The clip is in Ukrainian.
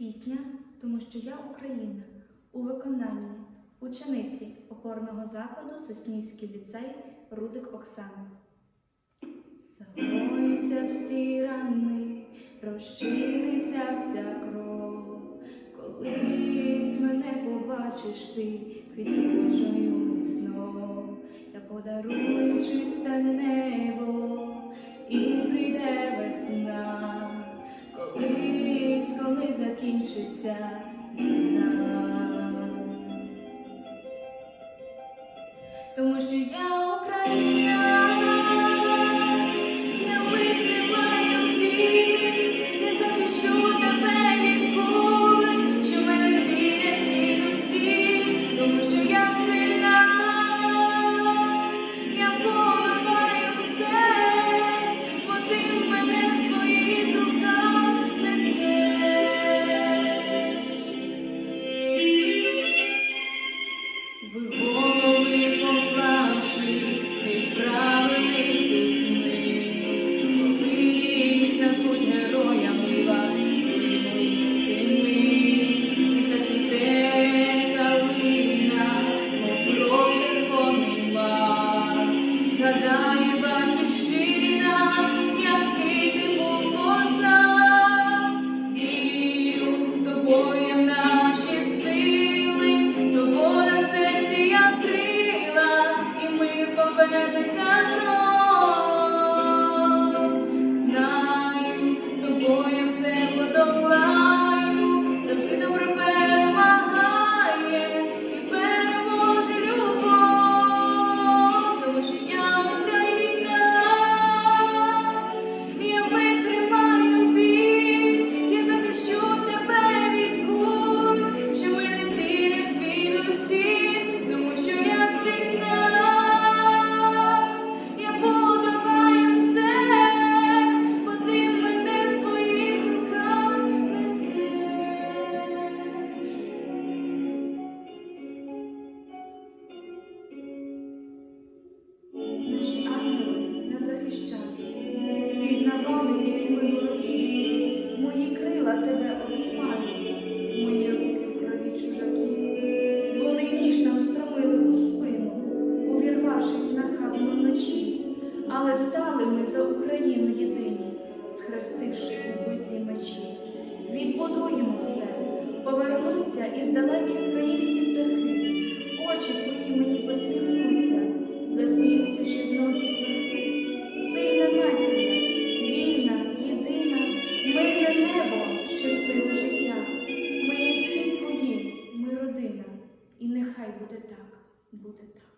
Пісня, тому що я Україна у виконанні учениці опорного закладу Соснівський ліцей Рудик Оксани. Загоїться всі рани, розчиниться вся кров. Колись мене побачиш ти квітучою знов. Я подарую чисте небо і прийде весна. Закінчиться. Нам, Тому що я Україна, Woo. Наші ангели нас захищають від навали, які ми вороги. Мої крила тебе обіймають, мої руки в крові чужаків. Вони ніж нам стромили у спину, увірвавшись нахабно вночі. Але стали ми за Україну єдині, схрестивши у битві мечі. Відбудуємо все, повернуться із далеких країв всі птахи. Очі твої мені посміхнуться, Хай буде так, буде так.